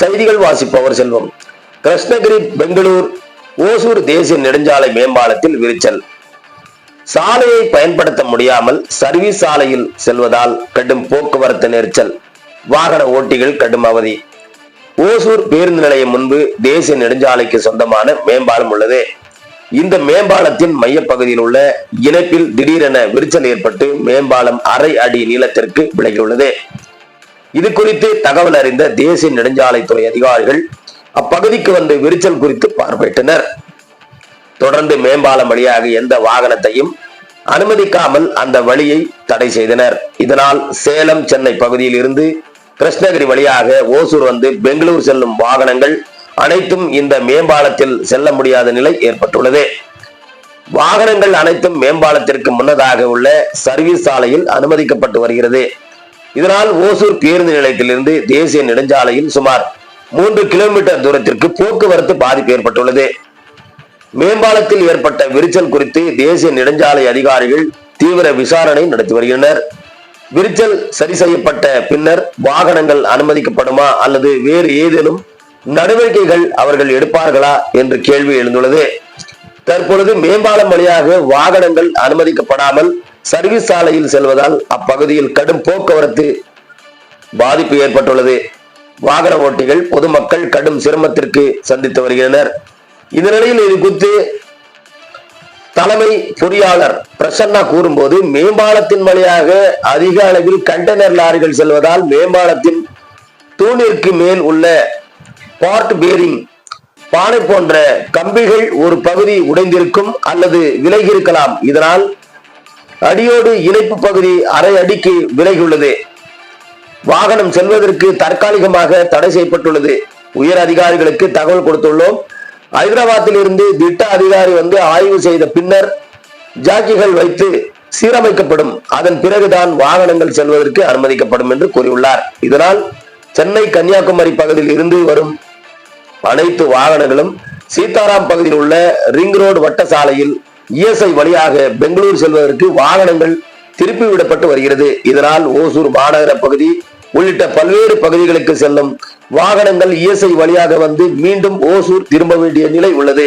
செய்திகள் வாசிப்பவர் செல்வம். கிருஷ்ணகிரி பெங்களூர் ஓசூர் தேசிய நெடுஞ்சாலை மேம்பாலத்தில் விரிச்சல். சாலையை பயன்படுத்த முடியாமல் சர்வீஸ் சாலையில் செல்வதால் கடும் போக்குவரத்து நெரிச்சல். வாகன ஓட்டிகள் கடும் அவதி. ஓசூர் பேருந்து நிலையம் முன்பு தேசிய நெடுஞ்சாலைக்கு சொந்தமான மேம்பாலம் உள்ளது. இந்த மேம்பாலத்தின் மையப்பகுதியில் உள்ள இணைப்பில் திடீரென விரிச்சல் ஏற்பட்டு மேம்பாலம் அரை அடி நீளத்திற்கு விலகியுள்ளது. இது குறித்து தகவல் அறிந்த தேசிய நெடுஞ்சாலைத்துறை அதிகாரிகள் அப்பகுதிக்கு வந்து விரிச்சல் குறித்து பார்வையிட்டனர். தொடர்ந்து மேம்பாலம் வழியாக எந்த வாகனத்தையும் அனுமதிக்காமல் அந்த வழியை தடை செய்தனர். இதனால் சேலம் சென்னை பகுதியில் இருந்து கிருஷ்ணகிரி வழியாக ஓசூர் வந்து பெங்களூர் செல்லும் வாகனங்கள் அனைத்தும் இந்த மேம்பாலத்தில் செல்ல முடியாத நிலை ஏற்பட்டுள்ளது. வாகனங்கள் அனைத்தும் மேம்பாலத்திற்கு முன்னதாக உள்ள சர்வீஸ் சாலையில் அனுமதிக்கப்பட்டு வருகிறது. இதனால் ஓசூர் பேருந்து நிலையத்திலிருந்து தேசிய நெடுஞ்சாலையில் சுமார் மூன்று கிலோமீட்டர் தூரத்திற்கு போக்குவரத்து பாதிப்பு ஏற்பட்டுள்ளது. மேம்பாலத்தில் ஏற்பட்ட விரிச்சல் குறித்து தேசிய நெடுஞ்சாலை அதிகாரிகள் தீவிர விசாரணை நடத்தி வருகின்றனர். விரிச்சல் சரி செய்யப்பட்ட பின்னர் வாகனங்கள் அனுமதிக்கப்படுமா அல்லது வேறு ஏதேனும் நடவடிக்கைகள் அவர்கள் எடுப்பார்களா என்று கேள்வி எழுந்துள்ளது. தற்பொழுது மேம்பாலம் வழியாக வாகனங்கள் அனுமதிக்கப்படாமல் சர்வீஸ் சாலையில் செல்வதால் அப்பகுதியில் கடும் போக்குவரத்து பாதிப்பு ஏற்பட்டுள்ளது. வாகன ஓட்டிகள் பொதுமக்கள் கடும் சிரமத்திற்கு சந்தித்து வருகின்றனர் இந்த நிலையில் இது குறித்து தலைமை பொறியாளர் பிரசன்னா கூறும்போது மேம்பாலத்தின் வழியாக அதிக அளவில் கண்டெய்னர் லாரிகள் செல்வதால் மேம்பாலத்தின் தூணிற்கு மேல் உள்ள பார்ட் பேரிங். பானை போன்ற கம்பிகள் ஒரு பகுதி உடைந்திருக்கும் அல்லது விலகியிருக்கலாம். இதனால் அடியோடு இணைப்பு பகுதி அரை அடிக்கு விலகியுள்ளது. வாகனம் செல்வதற்கு தற்காலிகமாக தடை செய்யப்பட்டுள்ளது. உயர் அதிகாரிகளுக்கு தகவல் கொடுத்துள்ளோம். ஹைதராபாத்தில் இருந்து திட்ட அதிகாரி வந்து ஆய்வு செய்த பின்னர் ஜாக்கிகள் வைத்து சீரமைக்கப்படும். அதன் பிறகுதான் வாகனங்கள் செல்வதற்கு அனுமதிக்கப்படும் என்று கூறியுள்ளார். இதனால் சென்னை கன்னியாகுமரி பகுதியில் இருந்து வரும் அனைத்து வாகனங்களும் சீதாராம் பகுதியில் உள்ள ரிங் ரோடு வட்ட சாலையில் இஎஸ்ஐ வழியாக பெங்களூர் செல்வதற்கு வாகனங்கள் திருப்பி விடப்பட்டு வருகிறது. இதனால் ஓசூர் மாநகர பகுதி உள்ளிட்ட பல்வேறு பகுதிகளுக்கு செல்லும் வாகனங்கள் இஎஸ்ஐ வழியாக வந்து மீண்டும் ஓசூர் திரும்ப வேண்டிய நிலை உள்ளது.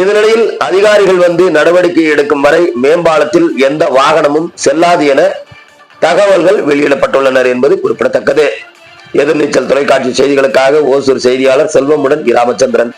இதனிடையில் அதிகாரிகள் வந்து நடவடிக்கை எடுக்கும் வரை மேம்பாலத்தில் எந்த வாகனமும் செல்லாது என தகவல்கள் வெளியிடப்பட்டுள்ளனர் என்பது குறிப்பிடத்தக்கது. எதிர்நீச்சல் தொலைக்காட்சி செய்திகளுக்காக ஓசூர் செய்தியாளர் செல்வமுடன் ராமச்சந்திரன்